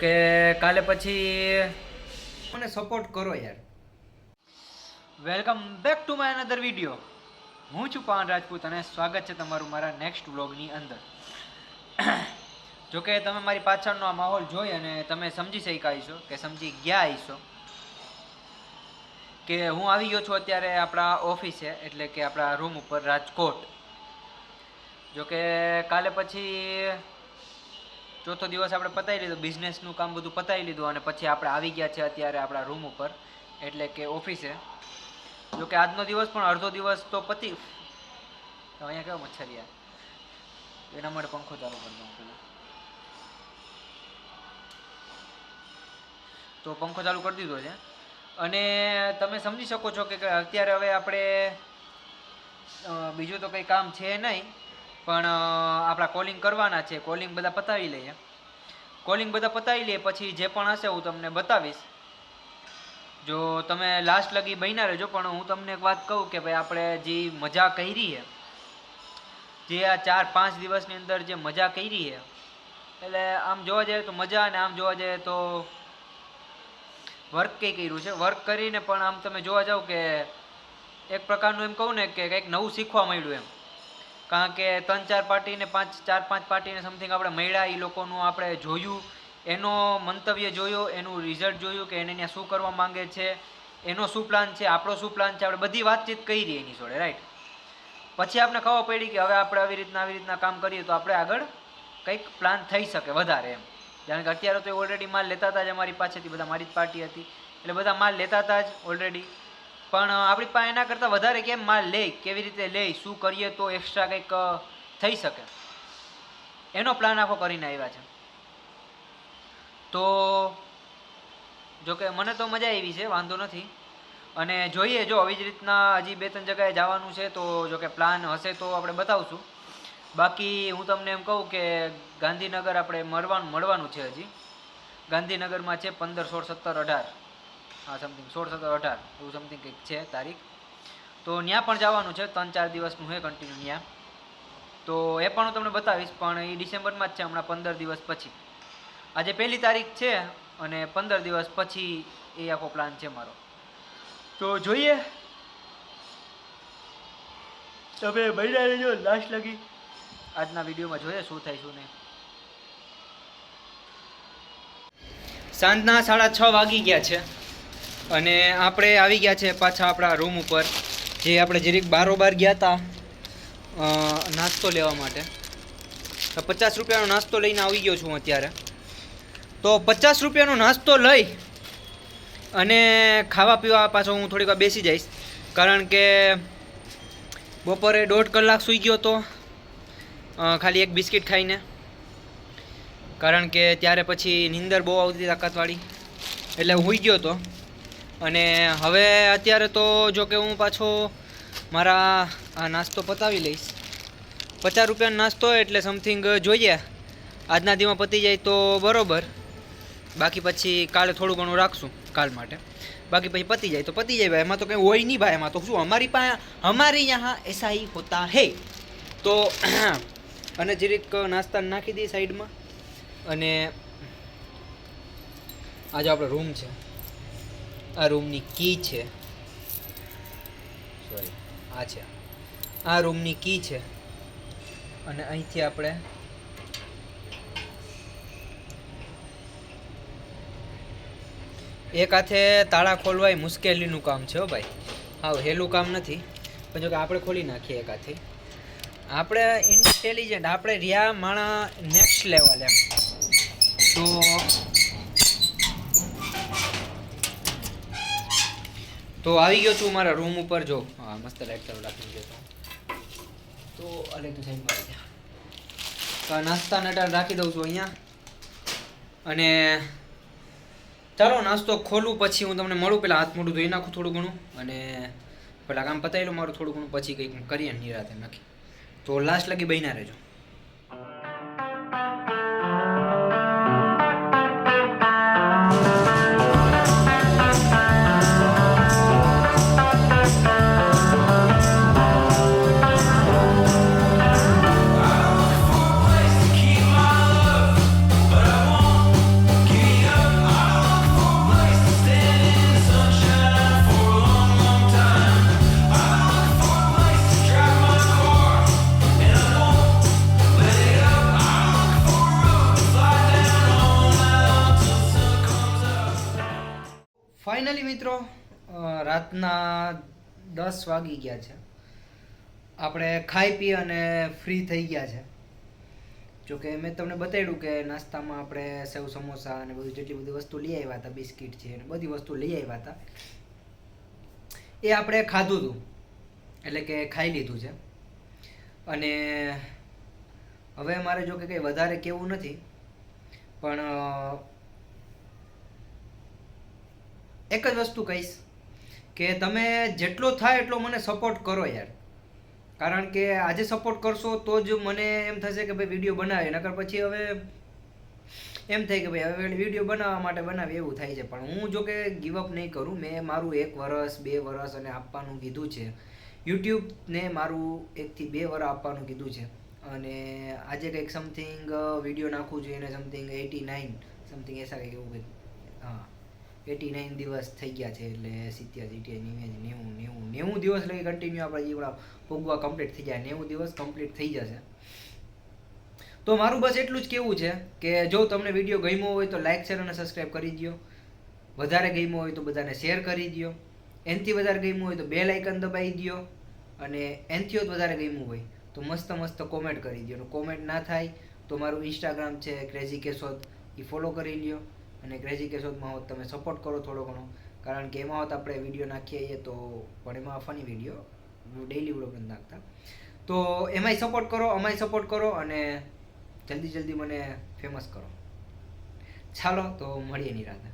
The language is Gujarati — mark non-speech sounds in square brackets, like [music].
કે કાલે પછી મને સપોર્ટ કરો યાર. Welcome back to my another video હું છું પાન રાજપૂત અને સ્વાગત છે તમારું મારા નેક્સ્ટ વ્લોગની અંદર. જોકે તમે મારી પાછળનો આ માહોલ જોઈ અને તમે સમજી શક્યા હશો કે સમજી ગયા હશો કે હું આવી ગયો છું અત્યારે આપણા ઓફિસે, એટલે કે આપણા રૂમ ઉપર રાજકોટ. જોકે કાલે પછી ચોથો દિવસ આપણે પતાવી લીધું બિઝનેસનું કામ બધું પતાવી લીધું અને પછી આપણે આવી ગયા છે અત્યારે આપણા રૂમ ઉપર, એટલે કે ઓફિસે જો કે આજનો દિવસ પણ અડધો દિવસ તો પતી અહીંયા કેવો મચ્છરિયા? એના માટે પંખો ચાલુ કરી દઉં તો પંખો ચાલુ કરી દીધો છે. અને તમે સમજી શકો છો કે અત્યારે હવે આપણે બીજું તો કંઈ કામ છે નહીં. પણ આપણા કોલિંગ કરવાના છે. કોલિંગ બધા પતાવી લઈએ કોલિંગ બધા પતાવી લઈએ પછી જે પણ હશે હું તમને બતાવીશ. જો તમે લાસ્ટ લગી બન્યા રહેજો, પણ હું તમને એક વાત કહું કે ભાઈ, આપણે જે મજા કરી છે જે આ ચાર પાંચ દિવસની અંદર જે મજા કરી છે એટલે આમ જોવા જઈએ તો મજા અને આમ જોવા જઈએ તો વર્ક કંઈ કર્યું છે? વર્ક કરીને પણ આમ તમે જોવા જાઓ કે એક પ્રકારનું એમ કહું ને કે કંઈક નવું શીખવા મળ્યું એમ. કારણ કે ત્રણ ચાર પાર્ટીને પાંચ, ચાર પાંચ પાર્ટીને સમથિંગ આપણે મળ્યા એ લોકોનું આપણે જોયું. એનો મંતવ્ય જોયો, એનું રિઝલ્ટ જોયું કે એને ત્યાં શું કરવા માંગે છે, એનો શું પ્લાન છે, આપણો શું પ્લાન છે, આપણે બધી વાતચીત કરી એની જોડે રાઈટ પછી આપણે ખબર પડી કે હવે આપણે આવી રીતના આવી રીતના કામ કરીએ તો આપણે આગળ કંઈક પ્લાન થઈ શકે વધારે એમ. કારણ કે અત્યારે તો ઓલરેડી માલ લેતા હતા જ અમારી પાસેથી, બધા મારી જ પાર્ટી હતી. એટલે બધા માલ લેતા હતા જ ઓલરેડી પણ આપણી પાસે એના કરતાં વધારે કેમ માલ લે? કેવી રીતે લે? શું કરીએ તો એક્સ્ટ્રા કંઈક થઈ શકે? એનો પ્લાન આખો કરીને આવ્યા છે. તો, જોકે મને તો મજા આવી છે, વાંધો નથી. અને જોઈએ, જો આવી જ રીતના હજી બે ત્રણ જગ્યાએ જવાનું છે, તો જોકે પ્લાન હશે તો આપણે બતાવશું. બાકી હું તમને એમ કહું કે ગાંધીનગર આપણે મળવાનું મળવાનું છે હજી. ગાંધીનગરમાં છે પંદર, સોળ, સત્તર, અઢાર. સમથિંગ સોળ સત્તર અઢાર એવું સમથિંગ કંઈક છે તારીખ. તો ત્યાં પણ જવાનું છે ત્રણ ચાર દિવસનું છે કન્ટિન્યુ ત્યાં તો એ પણ હું તમને બતાવીશ પણ એ ડિસેમ્બરમાં જ છે હમણાં પંદર દિવસ પછી. આજે પહેલી તારીખ છે અને પંદર દિવસ પછી એ આખો પ્લાન છે મારો. તો જોઈએ. તમે બન્યા રહેજો લાસ્ટ લગી. આજના વિડીયોમાં જોઈએ શું થાય શું નહીં. સાંજના સાડા છ વાગી ગયા છે. અને આપણે આવી ગયા છે પાછા આપણા રૂમ ઉપર, જે આપણે જરીક બારોબાર ગયા હતા નાસ્તો લેવા માટે. તો પચાસ રૂપિયાનો નાસ્તો લઈને આવી ગયો છું અત્યારે. તો પચાસ રૂપિયાનો નાસ્તો લઈ અને ખાવા પીવા પાછો હું થોડીક વાર બેસી જઈશ. કારણ કે બપોરે દોઢ કલાક સૂઈ ગયો તો ખાલી એક બિસ્કિટ ખાઈને. કારણ કે ત્યારે પછી નીંદર બહુ આવતી તાકાતવાળી. એટલે હું સૂઈ ગયો તો અને હવે અત્યારે તો જો કે હું પાછો મારા આ નાસ્તો પતાવી લઈશ. પચાસ રૂપિયાનો નાસ્તો એટલે સમથિંગ જોઈએ. આજના દીમાં પતી જાય તો બરોબર. બાકી પછી કાલે થોડું ઘણું રાખશું કાલ માટે. બાકી પછી પતી જાય તો પતી જાય ભાઈ. એમાં તો કંઈ હોય નહીં ભાઈ. એમાં તો શું, અમારી પાસે અમારી યહાં એસા હોતા હે. તો [clears throat] અને જરીક નાસ્તા નાખી દઈએ સાઈડમાં. અને આજે આપણો રૂમ છે. આ રૂમની કી છે. સોરી આ છે. આ રૂમની કી છે. અને અહીંથી આપણે એક હાથે તાળા ખોલવાય મુશ્કેલીનું કામ છે હો ભાઈ. હા હેલું કામ નથી, પણ જો કે આપણે ખોલી નાખીએ એક હાથે. આપણે ઇન્ટેલિજન્ટ આપણે રિયા માણા નેક્સ્ટ લેવલ એમ. તો તો આવી ગયો છું મારા રૂમ ઉપર. જો, હા, મસ્ત લાઈટ ચાલુ રાખી ગયો તો અલે તું સાઈડ મારી તો નાસ્તા નટાર રાખી દઉં છું અહીંયા. અને ચાલો, નાસ્તો ખોલું, પછી હું તમને મળું. પહેલાં હાથ મોઢું ધોઈ નાખું થોડું ઘણું. અને પેલા કામ પતાવી લો મારું થોડું ઘણું. પછી કંઈક કરીએ, નિરાતે નક્કી તો લાસ્ટ લગી બન્યા રહેજો. મિત્રો રાતના દસ વાગી ગયા છે. આપણે ખાઈ પી અને ફ્રી થઈ ગયા છે. જોકે મેં તમને બતાવ્યું કે નાસ્તામાં આપણે સેવ સમોસા અને બધું જેટલી બધી વસ્તુ લઈ આવ્યા હતા, બિસ્કિટ છે અને બધી વસ્તુ લઈ આવ્યા હતા. એ આપણે ખાધું હતું એટલે કે ખાઈ લીધું છે. અને હવે મારે જો કે કંઈ વધારે કેવું નથી, પણ એક જ વસ્તુ કહીશ કે તમે જેટલો થાય એટલો મને સપોર્ટ કરો યાર. કારણ કે આજે સપોર્ટ કરશો તો જ મને એમ થશે કે ભાઈ વીડિયો બનાવે, નકર પછી હવે એમ થાય કે ભાઈ હવે વીડિયો બનાવવા માટે બનાવી એવું થાય છે. પણ હું જો કે ગીવઅપ નહીં કરું, મેં મારું એક વરસ, બે વરસ અને આપવાનું કીધું છે. યુટ્યુબને મારું એકથી બે વરસ આપવાનું કીધું છે. અને આજે કંઈક સમથિંગ વીડિયો નાખવું જોઈએ અને સમથિંગ એટી નાઇન સમથિંગ એસા કંઈક એવું કંઈક. હા. એટી નાઇન દિવસ થઈ ગયા છે એટલે સિત્યાસી સિત્યાસી નેવું નેવું નેવું નેવું દિવસ લગી કન્ટિન્યુ આપણે જીવડા ભોગવા કમ્પ્લીટ થઈ જાય. નેવું દિવસ કમ્પ્લીટ થઈ જશે. તો મારું બસ એટલું જ કેવું છે કે જો તમને વીડિયો ગમ્યો હોય તો લાઈક શેર અને સબસ્ક્રાઈબ કરી દો વધારે ગમ્યો હોય તો બધાને શેર કરી દો એનથી વધારે ગમ્યું હોય તો બે લાઇકન દબાવી દો અને એનથી વધારે ગમ્યું હોય તો મસ્ત મસ્ત કોમેન્ટ કરી દો કોમેન્ટ ના થાય તો મારું ઇન્સ્ટાગ્રામ છે ક્રેઝી કેશોદ એ ફોલો કરી લ્યો અને ક્રેઝી કેશોદમાં હોત, તમે સપોર્ટ કરો થોડો ઘણો. કારણ કે એમાં હોત આપણે વીડિયો નાખીએ તો, પણ એમાં ફની વીડિયો ડેઇલી વ્લોગ નથી નાખતા. તો એમાંય સપોર્ટ કરો અમાય સપોર્ટ કરો અને જલ્દી જલ્દી મને ફેમસ કરો. ચાલો, તો મળીએ નિરાતે.